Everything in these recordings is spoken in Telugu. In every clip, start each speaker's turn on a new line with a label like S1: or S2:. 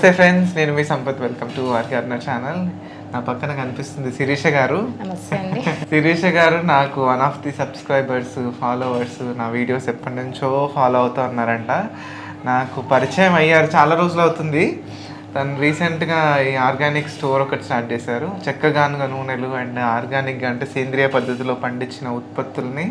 S1: నమస్తే ఫ్రెండ్స్ నేను మీ సంపత్. వెల్కమ్ టు ఆర్కే అర్నర్ ఛానల్. నా పక్కన కనిపిస్తుంది శిరీష గారు. శిరీష గారు నాకు one of the subscribers followers నా వీడియోస్ ఎప్పటి నుంచో ఫాలో అవుతూ ఉన్నారంట. నాకు పరిచయం అయ్యారు చాలా రోజులు అవుతుంది. తను రీసెంట్గా ఈ ఆర్గానిక్ స్టోర్ ఒకటి స్టార్ట్ చేశారు. చెక్కగానుగ నూనెలు అండ్ ఆర్గానిక్గా అంటే సేంద్రియ పద్ధతిలో పండించిన ఉత్పత్తుల్ని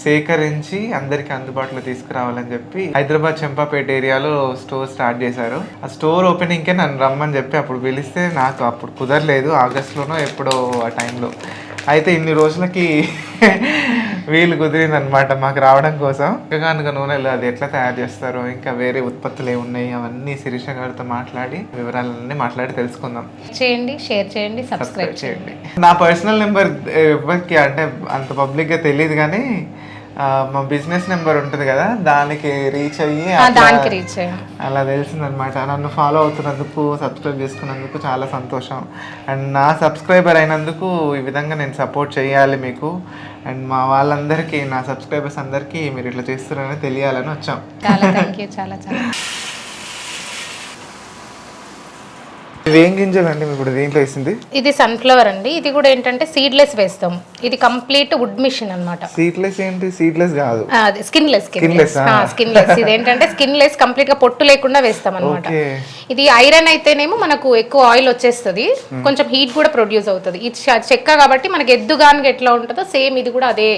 S1: సేకరించి అందరికీ అందుబాటులో తీసుకురావాలని చెప్పి హైదరాబాద్ చెంపాపేట ఏరియాలో స్టోర్ స్టార్ట్ చేశారు. ఆ స్టోర్ ఓపెనింగ్కే నన్ను రమ్మని చెప్పి అప్పుడు పిలిస్తే నాకు అప్పుడు కుదరలేదు. ఆగస్ట్లోనో ఎప్పుడో ఆ టైంలో. అయితే ఇన్ని రోజులకి వీలు కుదిరింది అనమాట మాకు రావడం కోసం. కనుక నూనెలు అది ఎట్లా తయారు చేస్తారో ఇంకా వేరే ఉత్పత్తులు ఏమున్నాయి అవన్నీ శిరీష గారితో మాట్లాడి వివరాలన్నీ మాట్లాడి తెలుసుకుందాం.
S2: చేయండి షేర్ చేయండి సబ్స్క్రైబ్ చేయండి.
S1: నా పర్సనల్ నెంబర్ ఎవరికి అంటే అంత పబ్లిక్గా తెలియదు కానీ మా బిజినెస్ నెంబర్ ఉంటుంది కదా దానికి రీచ్ అయ్యి
S2: దానికి రీచ్
S1: అలా తెలిసిందనమాట నన్ను ఫాలో అవుతున్నందుకు సబ్స్క్రైబ్ చేసుకున్నందుకు చాలా సంతోషం. అండ్ నా సబ్స్క్రైబర్ అయినందుకు ఈ విధంగా నేను సపోర్ట్ చేయాలి మీకు. అండ్ మా వాళ్ళందరికీ నా సబ్స్క్రైబర్స్ అందరికీ మీరు ఇట్లా చేస్తున్నారని తెలియాలని వచ్చాం.
S2: చాలా చాలా.
S1: ఇది ఏం గింజలండి ఇప్పుడు దీంట్లో వేసింది?
S2: ఇది సన్ఫ్లవర్ అండి. ఇది కూడా ఏంటంటే సీడ్లెస్ వేస్తాం. ఇది కంప్లీట్ వుడ్ మిషన్ అనమాట
S1: సీడ్లెస్ ఏంటి? సీడ్లెస్ కాదు.
S2: స్కిన్లెస్
S1: ఆ.
S2: స్కిన్లెస్ ఇది ఏంటంటే స్కిన్లెస్ కంప్లీట్గా పొట్టు లేకుండా వేస్తాం అనమాట ఇది ఐరన్ అయితేనేమో మనకు ఎక్కువ ఆయిల్ వచ్చేస్తుంది. కొంచెం హీట్ కూడా ప్రొడ్యూస్ అవుతుంది. ఇది చెక్క కాబట్టి మనకి ఎద్దుగానికి ఎట్లా ఉంటుందో సేమ్ ఇది కూడా అదే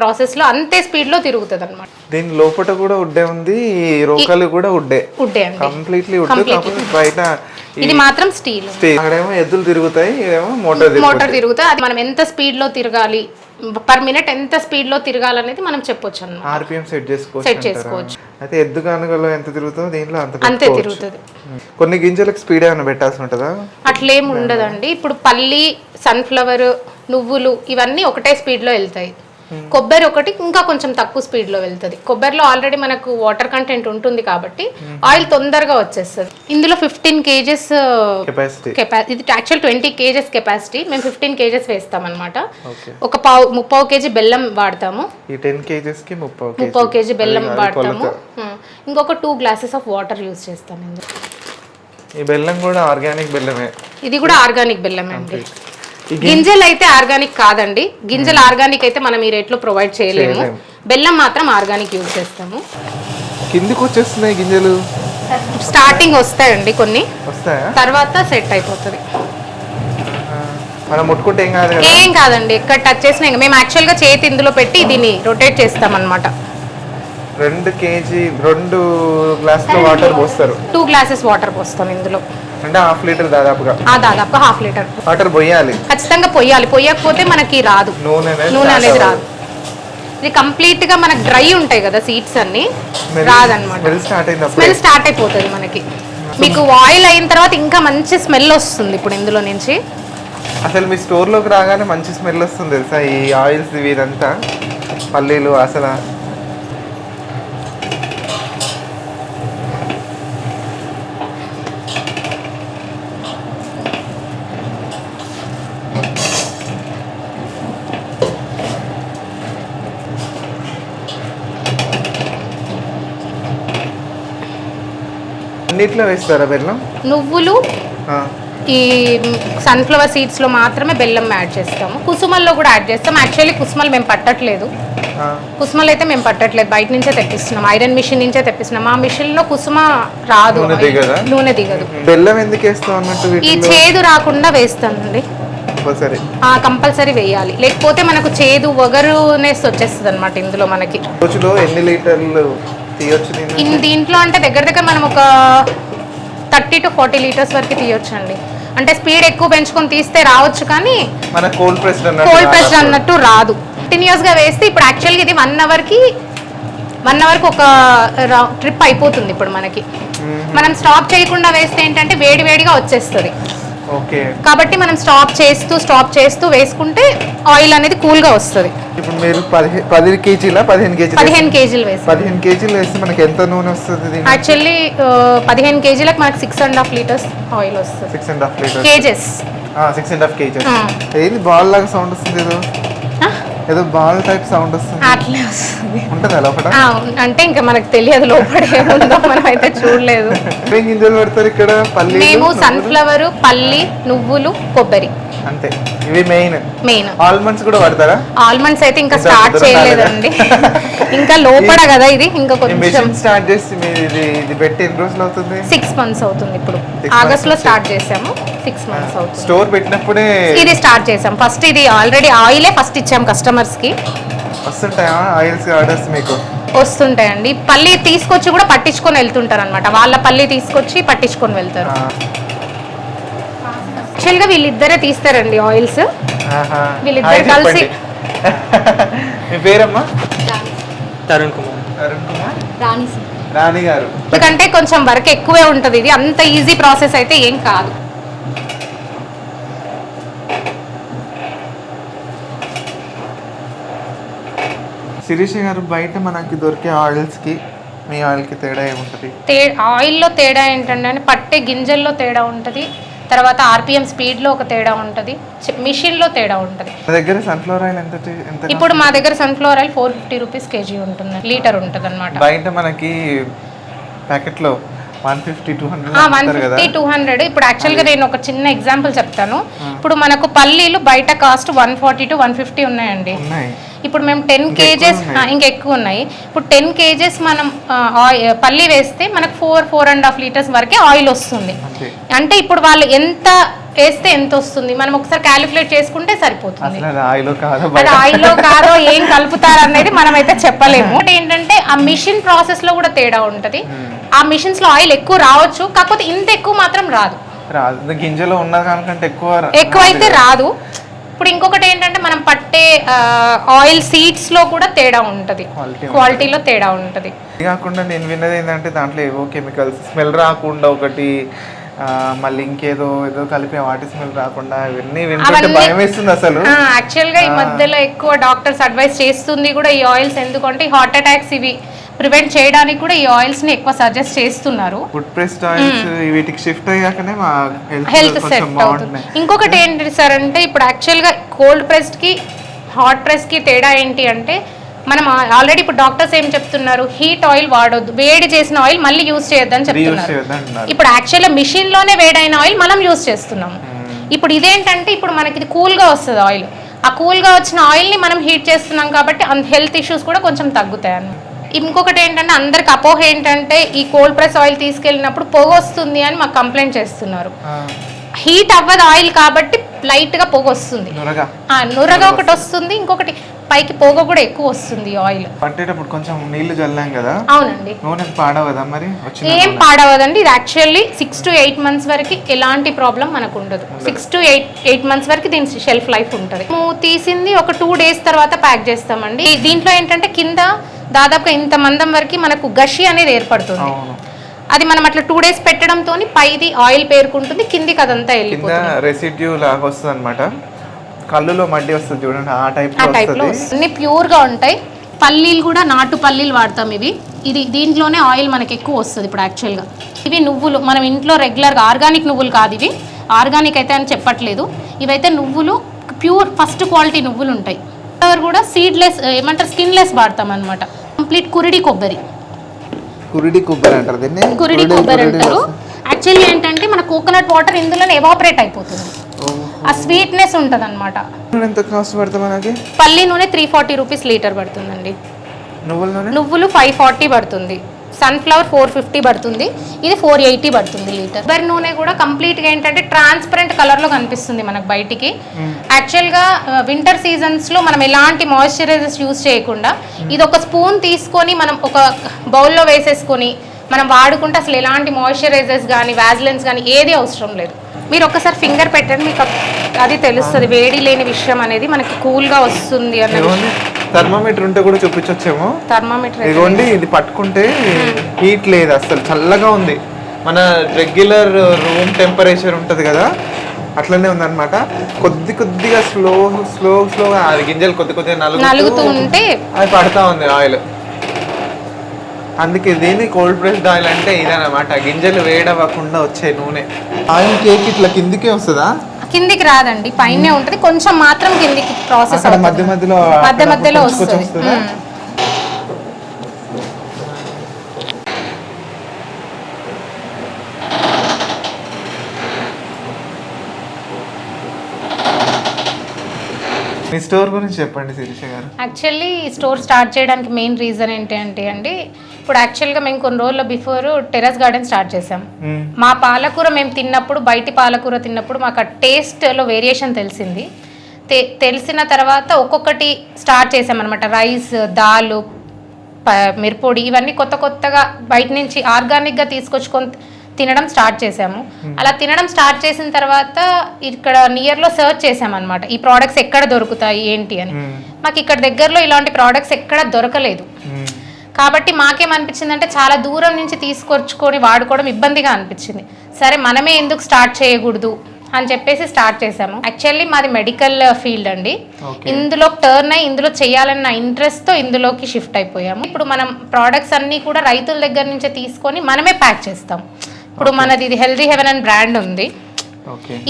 S2: ప్రాసెస్లో అంతే స్పీడ్లో తిరుగుతుంది అనమాట
S1: దీని లోపల కూడా ఉడ్డే ఉంది. రోకలు కూడా ఉడ్డే
S2: వుడ్డే అండి.
S1: కంప్లీట్లీ ఉడ్ కాకపోతే బయట
S2: ఇది మాత్రం స్టీల్.
S1: స్టే- అక్కడేమో ఎద్దులు తిరుగుతాయి ఇదేమో మోటార్
S2: మోటార్ తిరుగుతుంది అది మనం ఎంత స్పీడ్లో తిరగాలి పర్ మినిట్ ఎంత స్పీడ్లో తిరగాలనేది మనం చెప్పొచ్చు అన్నమాట
S1: ఆర్పిఎం సెట్ చేసుకోవచ్చు
S2: సెట్? చేసుకోవచ్చు.
S1: అయితే ఎద్దు కానుగలో ఎంత తిరుగుతుందో దీంట్లో అంత
S2: అంతే. తిరుగుతుంది.
S1: కొన్ని గింజలకు స్పీడ్ ఏమైనా పెట్టాల్సి ఉంటుందా?
S2: అట్లేం ఉండదండి. ఇప్పుడు పల్లి సన్ఫ్లవర్ నువ్వులు ఇవన్నీ ఒకటే స్పీడ్లో వెళ్తాయి. కొబ్బరి ఒకటి ఇంకా కొంచెం తక్కువ స్పీడ్లో వెళ్తుంది. కొబ్బరిలో ఆల్రెడీ మనకు వాటర్ కంటెంట్ ఉంటుంది కాబట్టి ఆయిల్ తొందరగా వచ్చేస్తుంది. ఇందులో ఫిఫ్టీన్ కేజెస్
S1: కెపాసిటీ
S2: కెపాసిటీ ఇది యాక్చువల్ ట్వంటీ కేజెస్ కెపాసిటీ మేము ఫిఫ్టీన్ కేజెస్ వేస్తాం అనమాట ఒక పావు ముప్పావు కేజీ బెల్లం వాడతాము. ముప్పావు కేజీ. బెల్లం వాడతాము. ఇంకొక two glasses of water use చేస్తాం ఇందులో.
S1: ఈ బెల్లం కూడా ఆర్గానిక్ బెల్లమే.
S2: ఇది కూడా ఆర్గానిక్ బెల్లం అండి. గింజలు అయితే ఆర్గానిక్ కాదండి. గింజలు ఆర్గానిక్ అయితే మనం ఈ రేట్లో ప్రొవైడ్ చేయలేము. బెల్లం మాత్రం ఆర్గానిక్ యూజ్ చేస్తాము.
S1: కిందికి వచ్చేస్తున్నాయి గింజలు.
S2: స్టార్టింగ్ వస్తాయండి కొన్ని. తర్వాత సెట్ అయిపోతుంది.
S1: మనం ముట్టుకుంటే ఏం కాదు కదా.
S2: ఏం కాదండి ఎక్కడ టచ్ చేసినా మేము యాక్చువల్గా చేతి ఇందులో పెట్టి దీన్ని రొటేట్ చేస్తాం అనమాట
S1: రెండు కేజీ రెండు గ్లాసుల వాటర్ పోస్తారు.
S2: టూ గ్లాసెస్ వాటర్ పోస్తాం ఇందులో.
S1: అంటే హాఫ్ లీటర్ దాదాపుగా.
S2: ఆ దాదాపు హాఫ్ లీటర్.
S1: వాటర్ పోయాలి.
S2: ఖచ్చితంగా పొయ్యాలి పొయ్యకపోతే మనకి రాదు.
S1: నూనె
S2: నూనె అనేది. రాదు. ఇది కంప్లీట్గా మనకు డ్రై ఉంటాయి కదా సీడ్స్ అన్ని.
S1: అయినప్పుడు.
S2: స్మెల్ స్టార్ట్ అయిపోతుంది మనకి. మీకు ఆయిల్ అయిన తర్వాత ఇంకా మంచి స్మెల్ వస్తుంది ఇప్పుడు ఇందులో నుంచి.
S1: అసలు మీ స్టోర్లోకి రాగానే మంచి స్మెల్ వస్తుంది తెలుసా? ఈ ఆయిల్స్ ఇదంతా. పల్లీలు అసలు అన్నిట్లో వేస్తారా బెల్లం?
S2: నువ్వులు
S1: ఆ,
S2: ఈ సన్ఫ్లవర్ సీడ్స్లో మాత్రమే బెల్లం యాడ్ చేస్తాము. కుసుమల్లో కూడా యాడ్ చేస్తాం. యాక్చువల్లీ కుసుమలు మేము పట్టట్లేదు.
S1: ఆ.
S2: కుసుమలు అయితే మేము పట్టట్లేదు. బయట నుంచే తెప్పిస్తున్నాం. ఐరన్ మిషన్ నుంచే తెప్పిస్తున్నాం. మా మిషన్లో కుసుమ రాదు.
S1: నూనె దిగదా? బెల్లం ఎందుకు వేస్తాం అన్నట్టు
S2: ఈ చేదు రాకుండా వేస్తానండి.
S1: కంపల్సరీ.
S2: కంపల్సరీ వేయాలి. లేకపోతే మనకు చేదు వగరునేసి వచ్చేస్తుంది అనమాట ఇందులో మనకి.
S1: రోజులో ఎన్ని లీటర్లు తీయొచ్చు
S2: దీంట్లో అంటే దగ్గర దగ్గర మనం ఒక థర్టీ టు ఫార్టీ లీటర్స్ వరకు తీయొచ్చు అండి అంటే స్పీడ్ ఎక్కువ పెంచుకొని తీస్తే రావచ్చు కానీ
S1: మన కోల్డ్ ప్రెస్
S2: కోల్డ్ ప్రెస్ అన్నట్టు రాదు. కంటిన్యూస్గా వేస్తే ఇప్పుడు యాక్చువల్గా ఇది వన్ అవర్కి వన్ అవర్కి ఒక ట్రిప్ అయిపోతుంది ఇప్పుడు మనకి. మనం స్టాప్ చేయకుండా వేస్తే ఏంటంటే వేడి వేడిగా వచ్చేస్తుంది. కాబట్టి మనం స్టాప్ చేస్తూ స్టాప్ చేస్తూ వేసుకుంటే ఆయిల్ అనేది కూల్గా వస్తుంది.
S1: ఇప్పుడు మీరు పది కేజీలా పదిహేను కేజీలు
S2: పదిహేను కేజీలు వేస్తాం
S1: పదిహేను కేజీలు వేస్తే మనకి ఎంత నూనె వస్తుంది
S2: యాక్చువల్లీ పదిహేను కేజీలకు మనకు six and half litres oil వస్తుంది.
S1: Six and half litre
S2: kgs
S1: six and half kgs. ఏది బాల్ లాగా సౌండ్ వస్తుంది ఏదో బాల్ టైప్ సౌండ్ వస్తుంది.
S2: అట్లే వస్తుంది.
S1: ఉంటుందా లోపల
S2: ఆ, అంటే ఇంకా మనకు తెలియదు లోపల ఏముందో మనం అయితే చూడలేదు.
S1: ఏం గింజలు పెడతారు ఇక్కడ? పల్లి
S2: మేము సన్ఫ్లవర్ పల్లి నువ్వులు కొబ్బరి.
S1: అంతే. ఇవి మెయిన్.
S2: మెయిన్.
S1: ఆల్మండ్స్ కూడా పడతారా
S2: ఆల్మండ్స్ అయితే ఇంకా స్టార్ట్ చేయలేదండి. ఇంకా లోపల కదా ఇది ఇంకా కొంచెం
S1: స్టార్ట్ చేసి ఇది ఇది పెట్టి ఎన్ని రోజులు అవుతుంది?
S2: సిక్స్ మంత్స్ అవుతుంది ఇప్పుడు.
S1: ఆగస్ట్లో
S2: స్టార్ట్ చేసాము. సిక్స్ మంత్స్ అవుతుంది.
S1: స్టోర్ పెట్టినప్పుడే
S2: ఇది స్టార్ట్ చేసాం. ఫస్ట్ ఇది ఆల్రెడీ ఆయిలే ఫస్ట్ ఇచ్చాం కస్టమర్స్కి.
S1: వస్తుంటాయా? ఆయిల్స్ ఆర్డర్స్ మీకు?
S2: వస్తుంటాయండి. పల్లి తీసుకొచ్చి కూడా పట్టించుకొని వెళ్తుంటారు అనమాట వాళ్ళ పల్లి తీసుకొచ్చి పట్టించుకొని వెళ్తారు. యాక్చువల్గా వీళ్ళిద్దరే తీస్తారండి ఆయిల్స్
S1: ఆహా.
S2: వీళ్ళిద్దరు కలిసి-
S1: చెప్పండి. మీ పేరమ్మా?
S3: తరుణ్ కుమార్.
S2: రాణి
S1: రాణి గారు.
S2: ఎందుకంటే కొంచెం వర్క్ ఎక్కువే ఉంటుంది. ఇది అంత ఈజీ ప్రాసెస్ అయితే ఏం కాదు.
S1: శిరీష గారు బయట మనకి దొరికే ఆయిల్స్కి మీ ఆయిల్కి తేడా ఏముంటది?
S2: తే ఆయిల్లో తేడా ఏంటంటే పట్టే గింజల్లో తేడా ఉంటుంది తర్వాత ఆర్పిఎం స్పీడ్లో ఒక తేడా ఉంటుంది మిషన్లో తేడా ఉంటుంది.
S1: మన దగ్గర సన్ఫ్లవర్ ఆయిల్ ఎంత ఎంత
S2: ఇప్పుడు మా దగ్గర sunflower oil four fifty rupees kg ఉంటుంది లీటర్ ఉంటుంది అనమాట
S1: బయట మనకి ప్యాకెట్లో one fifty two hundred
S2: two hundred. ఇప్పుడు యాక్చువల్గా నేను ఒక చిన్న ఎగ్జాంపుల్ చెప్తాను. ఇప్పుడు మనకు పల్లీలు బయట cost one forty to one fifty ఉన్నాయండి.
S1: ఉన్నాయి.
S2: ఇప్పుడు మేము టెన్ కేజెస్
S1: ఉన్నాయి.
S2: ఇంకా ఎక్కువ ఉన్నాయి. ఇప్పుడు టెన్ కేజెస్ మనం ఆ, ఆయి- పల్లి వేస్తే మనకు four four and half litres వరకే ఆయిల్ వస్తుంది. అంటే ఇప్పుడు వాళ్ళు ఎంత వేస్తే ఎంత వస్తుంది? మనం ఒకసారి క్యాలిక్యులేట్ చేసుకుంటే సరిపోతుంది.
S1: అది ఆయిల్
S2: ఆయిల్లో కాదో ఏం కలుపుతారు అనేది మనం అయితే చెప్పలేము. అంటే ఏంటంటే ఆ మిషన్ ప్రాసెస్లో కూడా తేడా ఉంటది. ఆ మిషన్స్లో ఆయిల్ ఎక్కువ రావచ్చు కాకపోతే ఇంత ఎక్కువ మాత్రం రాదు.
S1: గింజలో ఉన్న ఎక్కువ
S2: ఎక్కువైతే రాదు. ఇప్పుడు ఇంకొకటి ఏంటంటే మనం పట్టే ఆయిల్ సీడ్స్లో కూడా తేడా ఉంటది. క్వాలిటీలో తేడా ఉంటది.
S1: కాకుండా నేను విన్నది ఏంటంటే దాంట్లో ఏవో కెమికల్స్ స్మెల్ రాకుండా ఒకటి మళ్ళీ ఇంకేదో ఏదో కలిపి వాటి స్మెల్ రాకుండా ఇవన్నీ వింటుంటే
S2: అవన్నీ-
S1: భయం వేస్తుంది అసలు.
S2: యాక్చువల్గా ఈ మధ్యలో ఎక్కువ డాక్టర్స్ అడ్వైస్ చేస్తుంది కూడా ఈ ఆయిల్స్ ఎందుకంటే హార్ట్ అటాక్స్ ఇవి. ప్రివెంట్ చేయడానికి కూడా ఈ ఆయిల్స్ని ఎక్కువ సజెస్ట్ చేస్తున్నారు.
S1: ఫుడ్ ప్రెస్డ్ ఆయిల్స్ వీటికి షిఫ్ట్ అయ్యాకనే మా
S2: హెల్త్ సెట్ అవుతుంది. ఇంకొకటి ఏంటి సార్ అంటే ఇప్పుడు యాక్చువల్గా కోల్డ్ ప్రెస్డ్కి హాట్ ప్రెస్కి తేడా ఏంటి అంటే మనం ఆల్రెడీ ఇప్పుడు డాక్టర్స్ ఏం చెప్తున్నారు? హీట్ ఆయిల్ వాడొద్దు. వేడి చేసిన ఆయిల్ మళ్ళీ యూస్ చేయొద్దని చెప్తున్నారు. ఇప్పుడు యాక్చువల్గా మిషన్లోనే వేడైన ఆయిల్ మనం యూస్ చేస్తున్నాము ఇప్పుడు ఇదేంటంటే ఇప్పుడు మనకి ఇది కూల్గా వస్తుంది ఆయిల్ ఆ కూల్గా వచ్చిన ఆయిల్ని మనం హీట్ చేస్తున్నాం కాబట్టి హెల్త్ ఇష్యూస్ కూడా కొంచెం తగ్గుతాయి అన్న ఇంకొకటి ఏంటంటే అందరికి అపోహ ఏంటంటే ఈ కోల్డ్ ప్రెస్ ఆయిల్ తీసుకెళ్ళినప్పుడు పొగ వస్తుంది అని మాకు కంప్లైంట్ చేస్తున్నారు. హీట్ అవ్వదు ఆయిల్ కాబట్టి లైట్గా పొగ వస్తుంది.
S1: నురగా.
S2: ఒకటి వస్తుంది ఇంకొకటి పైకి పొగ కూడా ఎక్కువ వస్తుంది ఆయిల్
S1: పట్టేటప్పుడు కొంచెం నీళ్ళు చల్లాం కదా?
S2: అవునండి.
S1: నూనె పాడవదా మరి?
S2: ఏం? పాడవదండి ఇది actually six to eight months వరకు ఎలాంటి ప్రాబ్లం మనకు ఉండదు. Six to eight eight months వరకు దీని షెల్ఫ్ లైఫ్ ఉంటుంది. మేము తీసింది ఒక టూ డేస్ తర్వాత ప్యాక్ చేస్తామండి. దీంట్లో ఏంటంటే కింద దాదాపుగా ఇంత మందం వరకు మనకు గషి అనేది ఏర్పడుతుంది. అది మనం అట్లా టూ డేస్ పెట్టడంతో పైది ఆయిల్ పేరుకుంటుంది కిందికి అదంతా వెళ్ళిపోతుంది.
S1: రెసిడ్యూ లాగా వస్తుంది అనమాట కళ్ళులో మడ్డి వస్తుంది చూడండి ఆ టైప్
S2: ఆ
S1: లో
S2: టైప్లో
S1: వస్తుంది.
S2: అన్ని ప్యూర్గా ఉంటాయి. పల్లీలు కూడా నాటు పల్లీలు వాడతాం ఇవి. ఇది దీంట్లోనే ఆయిల్ మనకి ఎక్కువ వస్తుంది ఇప్పుడు యాక్చువల్గా ఇవి నువ్వులు మనం ఇంట్లో రెగ్యులర్గా ఆర్గానిక్ నువ్వులు కాదు ఇవి. ఆర్గానిక్ అయితే అని చెప్పట్లేదు. ఇవైతే నువ్వులు ప్యూర్ ఫస్ట్ క్వాలిటీ నువ్వులు ఉంటాయి. కూడా సీడ్లెస్ ఏమంటారు స్కిన్లెస్ వాడతాం అనమాట కంప్లీట్ కురిడి కొబ్బరి.
S1: కురిడి కొబ్బరి అంటారు దీన్ని?
S2: కురిడి కొబ్బరి అంటారు. యాక్చువల్లీ ఏంటంటే మన కోకోనట్ వాటర్ ఇందులోనే ఎవాపరేట్ అయిపోతుంది. ఆ స్వీట్నెస్ ఉంటుంది అనమాట
S1: ఎంత కాస్ట్ పడుతుంది మనకి?
S2: పల్లి నూనె త్రీ ఫార్టీ రూపీస్ లీటర్ పడుతుందండి.
S1: నువ్వుల నూనె?
S2: నువ్వులు ఫైవ్ ఫార్టీ పడుతుంది. సన్ఫ్లవర్ ఫోర్ ఫిఫ్టీ పడుతుంది. ఇది ఫోర్ ఎయిటీ పడుతుంది లీటర్. కొబ్బరి నూనె కూడా కంప్లీట్గా ఏంటంటే ట్రాన్స్పరెంట్ కలర్లో కనిపిస్తుంది మనకు బయటికి. యాక్చువల్గా వింటర్ సీజన్స్లో మనం ఎలాంటి మాయిశ్చరైజర్స్ యూస్ చేయకుండా ఇది ఒక స్పూన్ తీసుకొని మనం ఒక బౌల్లో వేసేసుకొని మనం వాడుకుంటే అసలు ఎలాంటి మాయిశ్చరైజర్స్ కానీ వ్యాజిలెన్స్ కానీ ఏది అవసరం లేదు. మీరు ఒక్కసారి ఫింగర్ పెట్టండి మీకు అది తెలుస్తుంది. వేడి లేని విషయం అనేది మనకి కూల్గా వస్తుంది అన్న
S1: ఇదిగోండి థర్మామీటర్ ఉంటే కూడా చూపించొచ్చేమో.
S2: థర్మామీటర్
S1: ఇదిగోండి ఇది పట్టుకుంటే హీట్ లేదు అసలు చల్లగా ఉంది. మన రెగ్యులర్ రూమ్ టెంపరేచర్ ఉంటుంది కదా అట్లనే ఉందన్నమాట. కొద్ది కొద్దిగా స్లో స్లో స్లోగా గింజలు కొద్ది కొద్దిగా
S2: నలుగుతూ
S1: నలుగుతూ
S2: ఉంటే
S1: అది పడతా ఉంది ఆయిల్. అందుకే దీన్ని కోల్డ్ ప్రెస్డ్ ఆయిల్ అంటే ఇదన్నమాట. గింజలు వేడవ్వకుండా వచ్చే నూనె. ఆయిల్ కేక్ ఇట్లా కిందికే వస్తుందా?
S2: కిందికి రాదండి పైనే ఉంటది. కొంచెం మాత్రం కిందికి ప్రాసెస్
S1: మధ్య మధ్యలో
S2: మధ్య మధ్యలో వస్తుంది.
S1: మీ స్టోర్ గురించి చెప్పండి Sirisha garu.
S2: Actually store start చేయడానికి మెయిన్ రీజన్ ఏంటి అంటే అండి ఇప్పుడు యాక్చువల్గా మేము కొన్ని రోజుల బిఫోర్ టెర్రస్ గార్డెన్ స్టార్ట్ చేసాం. మా పాలకూర మేము తిన్నప్పుడు బయటి పాలకూర తిన్నప్పుడు మాకు ఆ టేస్ట్లో వేరియేషన్ తెలిసింది. తెలిసిన తర్వాత ఒక్కొక్కటి స్టార్ట్ చేసామన్నమాట రైస్ దాల్ మిరపొడి ఇవన్నీ కొత్త కొత్తగా బయట నుంచి ఆర్గానిక్గా తీసుకొచ్చుకొని తినడం స్టార్ట్ చేసాము అలా తినడం స్టార్ట్ చేసిన తర్వాత ఇక్కడ నియర్లో సర్చ్ చేసామన్నమాట ఈ ప్రోడక్ట్స్ ఎక్కడ దొరుకుతాయి ఏంటి అని.
S1: మ్మ్.
S2: మాకు ఇక్కడ దగ్గరలో ఇలాంటి ప్రోడక్ట్స్ ఎక్కడ దొరకలేదు.
S1: మ్మ్.
S2: కాబట్టి మాకేమనిపించింది అంటే చాలా దూరం నుంచి తీసుకొచ్చుకొని వాడుకోవడం ఇబ్బందిగా అనిపించింది. సరే మనమే ఎందుకు స్టార్ట్ చేయకూడదు అని చెప్పేసి స్టార్ట్ చేసాము యాక్చువల్లీ మాది మెడికల్ ఫీల్డ్ అండి. ఇందులో టర్న్ అయ్యి ఇందులో చేయాలన్న ఇంట్రెస్ట్తో ఇందులోకి షిఫ్ట్ అయిపోయాము. ఇప్పుడు మనం ప్రోడక్ట్స్ అన్నీ కూడా రైతుల దగ్గర నుంచే తీసుకొని మనమే ప్యాక్ చేస్తాం. ఇప్పుడు మనది ఇది హెల్దీ హెవెన్ అండ్ బ్రాండ్ ఉంది.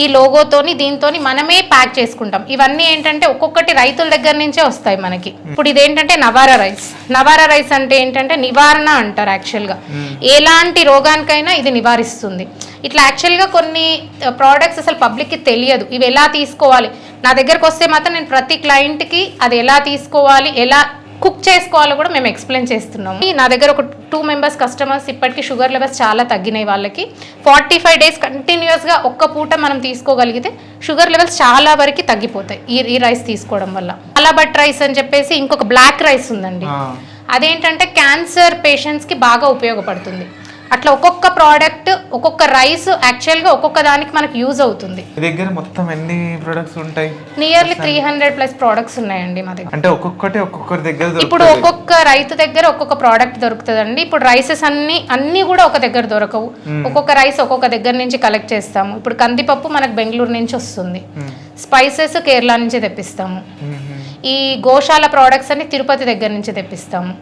S2: ఈ లోగోతోని దీంతోని మనమే ప్యాక్ చేసుకుంటాం. ఇవన్నీ ఏంటంటే ఒక్కొక్కటి రైతుల దగ్గర నుంచే వస్తాయి మనకి. ఇప్పుడు ఇదేంటంటే నవారా రైస్ నవారా రైస్ అంటే ఏంటంటే నివారణ అంటారు యాక్చువల్గా ఎలాంటి రోగానికైనా ఇది నివారిస్తుంది. ఇట్లా యాక్చువల్గా కొన్ని ప్రోడక్ట్స్ అసలు పబ్లిక్కి తెలియదు. ఇవి ఎలా తీసుకోవాలి? నా దగ్గరకు వస్తే మాత్రం నేను ప్రతి క్లయింట్కి అది ఎలా తీసుకోవాలి? ఎలా కుక్ చేసుకోవాలో కూడా మేము ఎక్స్ప్లెయిన్ చేస్తున్నాము నా దగ్గర ఒక టూ మెంబర్స్ కస్టమర్స్ ఇప్పటికీ షుగర్ లెవెల్స్ చాలా తగ్గినాయి వాళ్ళకి. ఫార్టీ ఫైవ్ డేస్ కంటిన్యూస్గా ఒక్క పూట మనం తీసుకోగలిగితే షుగర్ లెవెల్స్ చాలా వరకు తగ్గిపోతాయి ఈ ఈ రైస్ తీసుకోవడం వల్ల. అలాబట్ రైస్ అని చెప్పేసి ఇంకొక బ్లాక్ రైస్ ఉందండి. అదేంటంటే క్యాన్సర్ పేషెంట్స్కి బాగా ఉపయోగపడుతుంది. అట్లా ఒక్కొక్క ప్రోడక్ట్ ఒక్కొక్క రైస్ యాక్చువల్గా ఒక్కొక్క దానికి మనకు యూజ్ అవుతుంది.
S1: మీ దగ్గర మొత్తం ఎన్ని ప్రొడక్ట్స్ ఉంటాయి?
S2: Nearly three hundred plus products ఉన్నాయండి మా దగ్గర.
S1: అంటే ఒక్కొక్కటి ఒక్కొక్కరి దగ్గర
S2: ఇప్పుడు ఒక్కొక్క రైతు దగ్గర ఒక్కొక్క ప్రోడక్ట్ దొరుకుతుందండి. ఇప్పుడు రైసెస్ అన్ని అన్ని కూడా ఒక దగ్గర దొరకవు. ఒక్కొక్క రైస్ ఒక్కొక్క దగ్గర నుంచి కలెక్ట్ చేస్తాము. ఇప్పుడు కందిపప్పు మనకు బెంగళూరు నుంచి వస్తుంది.
S1: మ్మ్.
S2: స్పైసెస్ కేరళ నుంచి తెప్పిస్తాము.
S1: మ్మ్.
S2: ఈ గోశాల ప్రోడక్ట్స్ అన్ని తిరుపతి దగ్గర నుంచి తెప్పిస్తాము.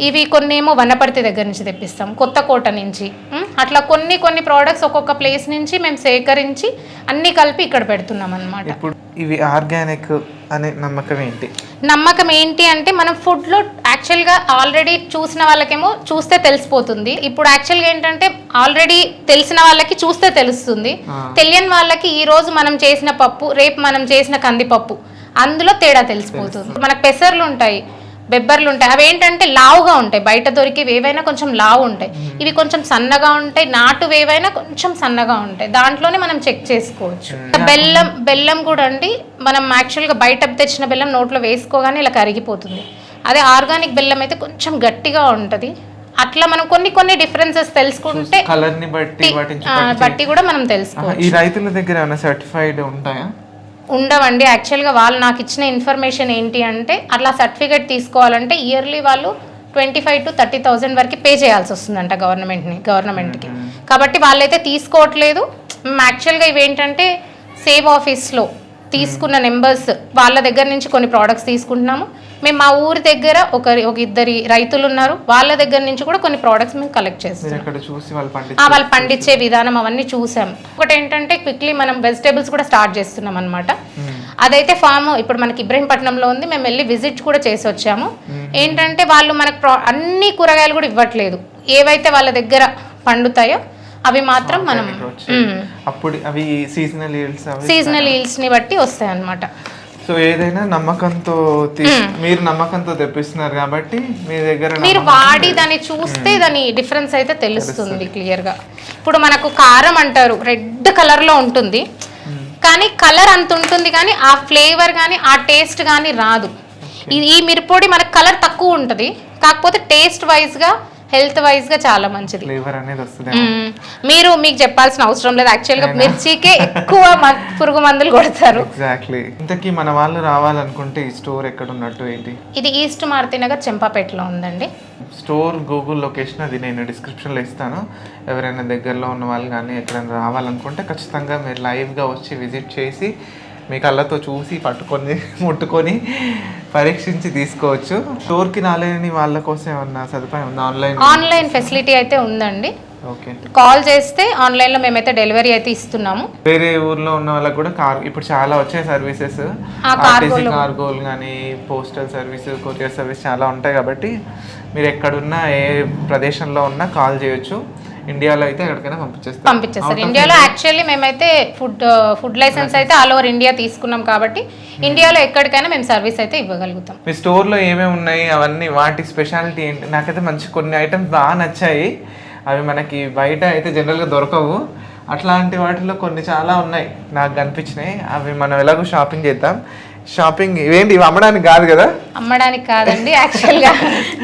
S2: ఇవి కొన్ని ఏమో వనపర్తి దగ్గర నుంచి తెప్పిస్తాం కొత్తకోట నుంచి. ఉమ్, అట్లా కొన్ని కొన్ని ప్రోడక్ట్స్ ఒక్కొక్క ప్లేస్ నుంచి మేము సేకరించి అన్ని కలిపి ఇక్కడ పెడుతున్నాం అన్నమాట
S1: ఇప్పుడు ఇవి ఆర్గానిక్ అనే నమ్మకం ఏంటి?
S2: నమ్మకం ఏంటి అంటే మనం ఫుడ్లో యాక్చువల్గా ఆల్రెడీ చూసిన వాళ్ళకేమో చూస్తే తెలిసిపోతుంది. ఇప్పుడు యాక్చువల్గా ఏంటంటే ఆల్రెడీ తెలిసిన వాళ్ళకి చూస్తే తెలుస్తుంది. తెలియని వాళ్ళకి ఈ రోజు మనం చేసిన పప్పు రేపు మనం చేసిన కందిపప్పు అందులో తేడా తెలిసిపోతుంది. మనకు పెసర్లు ఉంటాయి. బెబ్బర్లు ఉంటాయి. అవి ఏంటంటే లావుగా ఉంటాయి. బయట దొరికేవి ఏవైనా కొంచెం లావు ఉంటాయి. ఇవి కొంచెం సన్నగా ఉంటాయి. నాటు వేవైనా కొంచెం సన్నగా ఉంటాయి. దాంట్లోనే మనం చెక్ చేసుకోవచ్చు. బెల్లం బెల్లం కూడా అండి. మనం యాక్చువల్గా బయట తెచ్చిన బెల్లం నోట్లో వేసుకోగానే ఇలా కరిగిపోతుంది. అదే ఆర్గానిక్ బెల్లం అయితే కొంచెం గట్టిగా ఉంటుంది. అట్లా మనం కొన్ని కొన్ని డిఫరెన్సెస్ తెలుసుకుంటే
S1: కలర్ని బట్టి
S2: బట్టి. కూడా మనం తెలుసుకోవచ్చు
S1: ఈ రైతుల దగ్గర ఏమైనా సర్టిఫైడ్ ఉంటాయా?
S2: ఉండవండి. యాక్చువల్గా వాళ్ళు నాకు ఇచ్చిన ఇన్ఫర్మేషన్ ఏంటి అంటే అట్లా సర్టిఫికేట్ తీసుకోవాలంటే ఇయర్లీ వాళ్ళు twenty five to thirty thousand వరకు పే చేయాల్సి వస్తుందంట గవర్నమెంట్ని గవర్నమెంట్కి కాబట్టి వాళ్ళైతే తీసుకోవట్లేదు. మేము యాక్చువల్గా ఇవి ఏంటంటే సేవ్ ఆఫీస్లో తీసుకున్న నెంబర్స్ వాళ్ళ దగ్గర నుంచి కొన్ని ప్రోడక్ట్స్ తీసుకుంటున్నాము. మేము మా ఊరి దగ్గర ఒక ఒక ఇద్దరి రైతులు ఉన్నారు. వాళ్ళ దగ్గర నుంచి కూడా కొన్ని ప్రోడక్ట్స్ మేము కలెక్ట్ చేస్తాం
S1: వాళ్ళు పండించి
S2: విధానం అవన్నీ చూసాం. ఒకటి ఏంటంటే క్విక్లీ మనం వెజిటేబుల్స్ కూడా స్టార్ట్ చేస్తున్నాం అనమాట అదైతే ఫామ్ ఇప్పుడు మనకి ఇబ్రహీంపట్నంలో ఉంది. మేము వెళ్ళి విజిట్ కూడా చేసి వచ్చాము. ఏంటంటే వాళ్ళు మనకు అన్ని కూరగాయలు కూడా ఇవ్వట్లేదు. ఏవైతే వాళ్ళ దగ్గర పండుతాయో అవి మాత్రం మనం
S1: అప్పుడు అవి సీజనల్
S2: సీజనల్ని బట్టి వస్తాయి అన్నమాట
S1: సో ఏదైనా నమ్మకంతో మీరు నమ్మకంతో తెప్పిస్తున్నారు కాబట్టి మీ దగ్గర
S2: మీరు వాడి దాన్ని చూస్తే దాని డిఫరెన్స్ అయితే తెలుస్తుంది క్లియర్గా ఇప్పుడు మనకు కారం అంటారు రెడ్ కలర్లో ఉంటుంది కానీ కలర్ అంత ఉంటుంది కానీ ఆ ఫ్లేవర్ కానీ ఆ టేస్ట్ కానీ రాదు. ఈ- మిరపొడి మనకు కలర్ తక్కువ ఉంటుంది. కాకపోతే టేస్ట్ వైజ్గా హెల్త్ వైజ్గా చాలా మంచిది.
S1: ఫ్లేవర్ అనేది వస్తుంది.
S2: మీరు మీకు చెప్పాల్సిన అవసరం లేదు. యాక్చువల్గా మిర్చికే ఎక్కువ పురుగు మందులు కొడతారు.
S1: ఎగ్జాక్ట్లీ ఇంతకీ మన వాళ్ళు రావాలనుకుంటే ఈ స్టోర్ ఎక్కడ ఉన్నట్టు ఏంటి?
S2: ఇది ఈస్ట్ మారుతినగర్ చెంపాపేటలో ఉందండి.
S1: స్టోర్ గూగుల్ లొకేషన్ అది నేను డిస్క్రిప్షన్లో ఇస్తాను. ఎవరైనా దగ్గరలో ఉన్న వాళ్ళు కానీ ఎక్కడైనా రావాలనుకుంటే ఖచ్చితంగా మీరు లైవ్గా వచ్చి విజిట్ చేసి మీ కళ్ళతో చూసి పట్టుకొని ముట్టుకొని పరీక్షించి తీసుకోవచ్చు. స్టోర్కి రాలేని వాళ్ళ కోసం ఏమన్నా సదుపాయం ఉందా? ఆన్లైన్
S2: ఆన్లైన్ ఫెసిలిటీ అయితే ఉందండి.
S1: ఓకే.
S2: కాల్ చేస్తే ఆన్లైన్లో మేమైతే డెలివరీ అయితే ఇస్తున్నాము.
S1: వేరే ఊర్లో ఉన్న వాళ్ళకి కూడా కార్ ఇప్పుడు చాలా వచ్చాయి సర్వీసెస్ ఆర్టీసీ కార్గోలు కానీ పోస్టల్ సర్వీస్ కొరియర్ సర్వీస్ చాలా ఉంటాయి కాబట్టి మీరు ఎక్కడున్నా ఏ ప్రదేశంలో ఉన్నా కాల్ చేయొచ్చు. ఇండియాలో అయితే ఎక్కడికైనా పంపించేస్తారు.
S2: పంపించేస్తారు. ఇండియాలో యాక్చువల్లీ మేమైతే ఫుడ్ ఫుడ్ లైసెన్స్ అయితే ఆల్ ఓవర్ ఇండియా తీసుకున్నాం కాబట్టి ఇండియాలో ఎక్కడికైనా మేము సర్వీస్ అయితే ఇవ్వగలుగుతాం.
S1: మీ స్టోర్లో ఏమేమి ఉన్నాయి అవన్నీ వాటి స్పెషాలిటీ ఏంటి? నాకైతే మంచి కొన్ని ఐటమ్స్ బాగా నచ్చాయి. అవి మనకి బయట అయితే జనరల్గా దొరకవు. అట్లాంటి వాటిలో కొన్ని చాలా ఉన్నాయి. నాకు కనిపించినాయి అవి మనం ఎలాగో షాపింగ్ చేద్దాం. షాపింగ్ ఇవేంటి ఇవి అమ్మడానికి కాదు కదా?
S2: అమ్మడానికి కాదండి యాక్చువల్గా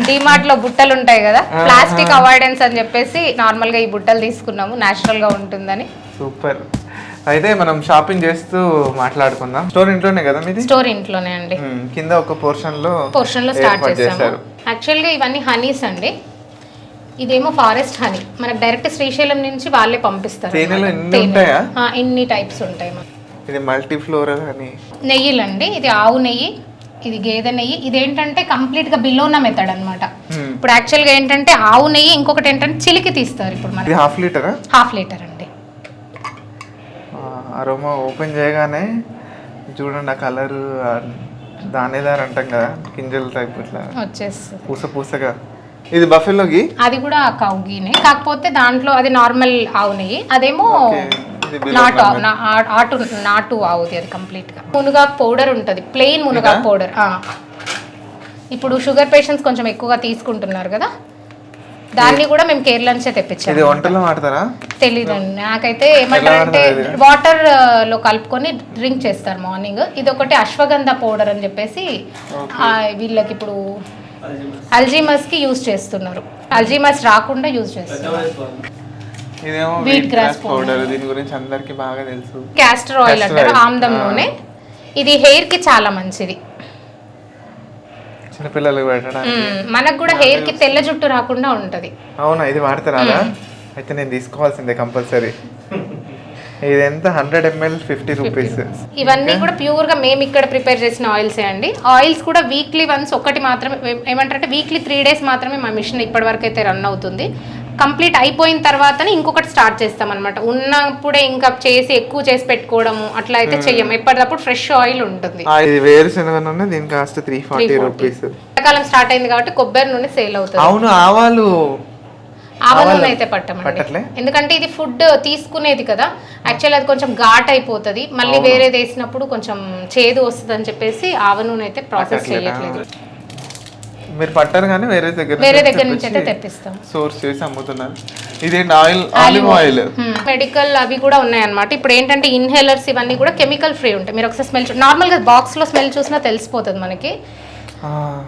S2: డిమార్ట్లో బుట్టలు ఉంటాయి కదా ప్లాస్టిక్ అవాయిడెన్స్ అని చెప్పేసి నార్మల్గా ఈ బుట్టలు తీసుకున్నాము నేచురల్గా ఉంటుందని.
S1: సూపర్. అయితే మనం షాపింగ్ చేస్తూ మాట్లాడుకుందాం. స్టోర్ ఇంట్లోనే కదా మీది?
S2: స్టోర్ ఇంట్లోనే అండి.
S1: కింద ఒక
S2: పోర్షన్లో పోర్షన్లో స్టార్ట్
S1: చేశారు.
S2: యాక్చువల్గా ఇవన్నీ హనీస్ అండి. ఇదేమో ఫారెస్ట్ హనీ. మనకు డైరెక్ట్ శ్రీశైలం నుంచి వాళ్ళే పంపిస్తారు.
S1: ఎన్ని
S2: టైప్స్ ఉంటాయి.
S1: ఇది మల్టీ ఫ్లోరల్ అని.
S2: నెయ్యిలండి ఇది ఆవు నెయ్యి ఇది గేదె నెయ్యి. ఇదేంటంటే కంప్లీట్గా బిలోనా మెథడ్ అన్నమాట.
S1: Hmm.
S2: ఇప్పుడు యాక్చువల్గా ఏంటంటే ఆవు నెయ్యి ఇంకొకటి ఏంటంటే చిలికి తీస్తారు ఇప్పుడు మనకి
S1: ఇది హాఫ్ లీటరా
S2: హాఫ్ లీటర్ అండి.
S1: అరోమా ఓపెన్ చేయగానే చూడండి ఆ కలర్ దానేదార్ అంటాం కదా గింజల టైప్ ఇట్లా.
S2: వచ్చేస్తుంది.
S1: పూస పూసగా. ఇది బఫెలోకి
S2: అది కూడా కౌ గీనే కాకపోతే దాంట్లో అది నార్మల్ ఆవు నెయ్యి. అదేమో నాటు ఆటు నాటు ఆవుది అది కంప్లీట్గా. మునగాకు పౌడర్ ఉంటుంది ప్లెయిన్ మునగాకు పౌడర్ ఇప్పుడు షుగర్ పేషెంట్స్ కొంచెం ఎక్కువగా తీసుకుంటున్నారు కదా దాన్ని కూడా మేము కేరళ నుంచే తెప్పించాము
S1: ఇది వంటలో వాడతారా?
S2: తెలీదండి. నాకైతే ఏమంటారంటే వాటర్లో కలుపుకొని డ్రింక్ చేస్తారు మార్నింగ్ ఇది ఒకటి అశ్వగంధ పౌడర్ అని చెప్పేసి వీళ్ళకి ఇప్పుడు అల్జీమస్కి యూజ్ చేస్తున్నారు. అల్జీమస్ రాకుండా యూజ్ చేస్తున్నారు.
S1: ఇదేమో వీట్ గ్రాస్ పౌడర్ దీని గురించి అందరికి బాగా తెలుసు.
S2: క్యాస్టర్ ఆయిల్ అంటారు. ఆమ్దం నూనె ఇది హెయిర్కి చాలా మంచిది.
S1: చిన్నపిల్లలకు పెట్టడానికి.
S2: మ్మ్. మనకు కూడా హెయిర్కి తెల్ల జుట్టు రాకుండా ఉంటది.
S1: అవునా ఇది వాడతారా అయితే నేను తీసుకోవాల్సిందే కంపల్సరీ. ఇది ఎంత? హండ్రెడ్ ఎంఎల్ ఫిఫ్టీ రూపీస్
S2: ఇవన్నీ కూడా ప్యూర్గా మేము ఇక్కడ ప్రిపేర్ చేసిన ఆయిల్సే అండి. ఆయిల్స్ కూడా వీక్లీ వన్స్ ఒకటి మాత్రమే ఏమంటారంటే వీక్లీ త్రీ డేస్ మాత్రమే మా మిషన్ ఇప్పటి వరకు అయితే రన్ అవుతుంది. కంప్లీట్ అయిపోయిన తర్వాతనే ఇంకొకటి స్టార్ట్ చేస్తాం అనమాట ఉన్నప్పుడే ఇంకా చేసి ఎక్కువ చేసి పెట్టుకోవడము అట్లా అయితే చెయ్యం. ఎప్పటికప్పుడు ఫ్రెష్ ఆయిల్ ఉంటుంది.
S1: ఇది వేరుశనగ నూనె దీని కాస్ట్ త్రీ ఫార్టీ రూపీస్
S2: ఎండాకాలం స్టార్ట్ అయింది కాబట్టి కొబ్బరి నూనె సేల్ అవుతుంది.
S1: అవును ఆవాలు
S2: ఆవ నూనె అయితే పట్టమండి? ఎందుకంటే ఇది ఫుడ్ తీసుకునేది కదా. యాక్చువల్ అది కొంచెం ఘాట్ అయిపోతుంది. మళ్ళీ వేరేది వేసినప్పుడు కొంచెం చేదు వస్తుంది అని చెప్పేసి ఆవ నూనె అయితే ప్రాసెస్ చేయట్లేదు.
S1: మీరు పట్టారు కానీ వేరే దగ్గర
S2: వేరే దగ్గర నుంచి అయితే తెప్పిస్తాం.
S1: సోర్స్ చేసి అమ్ముతున్నారు. ఇదేంటి ఆయిల్? ఆలివ్ ఆయిల్
S2: మెడికల్ అవి కూడా ఉన్నాయన్నమాట. ఇప్పుడు ఏంటంటే ఇన్హేలర్స్ ఇవన్నీ కూడా కెమికల్ ఫ్రీ ఉంటాయి. మీరు ఒకసారి స్మెల్ నార్మల్గా బాక్స్లో స్మెల్ చూసినా తెలిసిపోతుంది మనకి. ఆ-